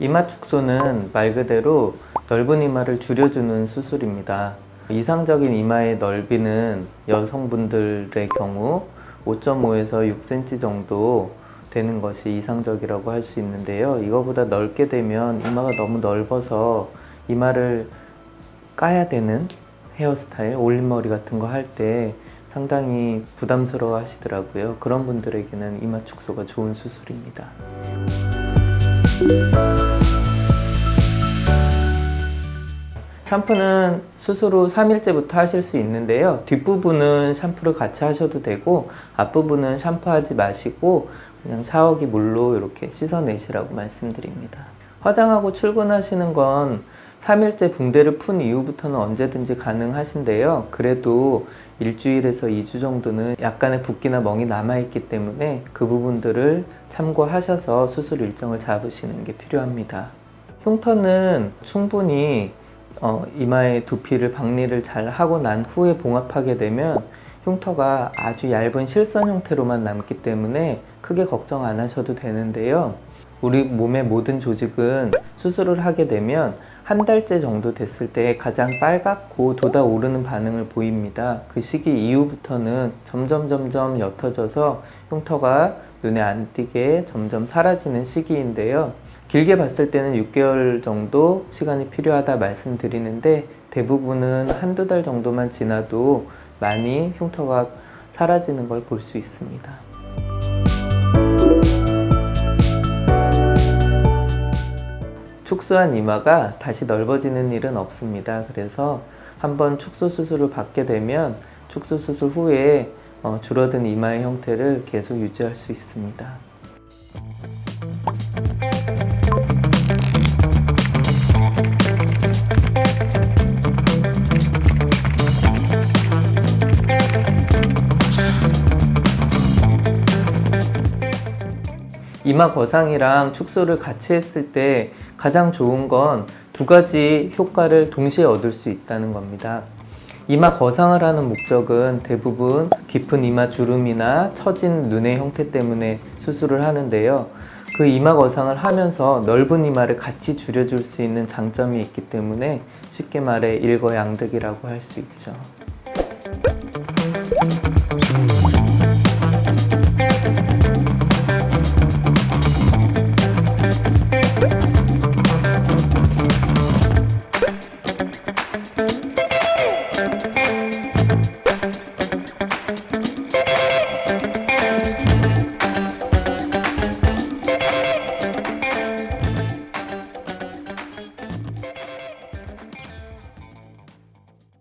이마 축소는 말 그대로 넓은 이마를 줄여주는 수술입니다. 이상적인 이마의 넓이는 여성분들의 경우 5.5에서 6cm 정도 되는 것이 이상적이라고 할 수 있는데요. 이거보다 넓게 되면 이마가 너무 넓어서 이마를 까야 되는 헤어스타일, 올림머리 같은 거 할 때 상당히 부담스러워 하시더라고요. 그런 분들에게는 이마 축소가 좋은 수술입니다. 샴푸는 후 3일째부터 하실 수 있는데요. 뒷부분은 샴푸를 같이 하셔도 되고 앞부분은 샴푸하지 마시고 그냥 샤워기 물로 이렇게 씻어내시라고 말씀드립니다. 화장하고 출근하시는 건 3일째 붕대를 푼 이후부터는 언제든지 가능하신데요. 그래도 일주일에서 2주 정도는 약간의 붓기나 멍이 남아있기 때문에 그 부분들을 참고하셔서 수술 일정을 잡으시는 게 필요합니다. 흉터는 충분히 어, 이마의 두피를 박리를 잘 하고 난 후에 봉합하게 되면 흉터가 아주 얇은 실선 형태로만 남기 때문에 크게 걱정 안 하셔도 되는데요. 우리 몸의 모든 조직은 수술을 하게 되면 한 달째 정도 됐을 때 가장 빨갛고 돋아오르는 반응을 보입니다. 그 시기 이후부터는 점점 점점 옅어져서 흉터가 눈에 안 띄게 점점 사라지는 시기인데요. 길게 봤을 때는 6개월 정도 시간이 필요하다 말씀드리는데 대부분은 한두 달 정도만 지나도 많이 흉터가 사라지는 걸 볼 수 있습니다. 축소한 이마가 다시 넓어지는 일은 없습니다. 그래서 한번 축소 수술을 받게 되면 축소 수술 후에 어, 줄어든 이마의 형태를 계속 유지할 수 있습니다. 이마 거상이랑 축소를 같이 했을 때 가장 좋은 건 두 가지 효과를 동시에 얻을 수 있다는 겁니다. 이마 거상을 하는 목적은 대부분 깊은 이마 주름이나 처진 눈의 형태 때문에 수술을 하는데요. 그 이마 거상을 하면서 넓은 이마를 같이 줄여줄 수 있는 장점이 있기 때문에 쉽게 말해 일거양득이라고 할 수 있죠.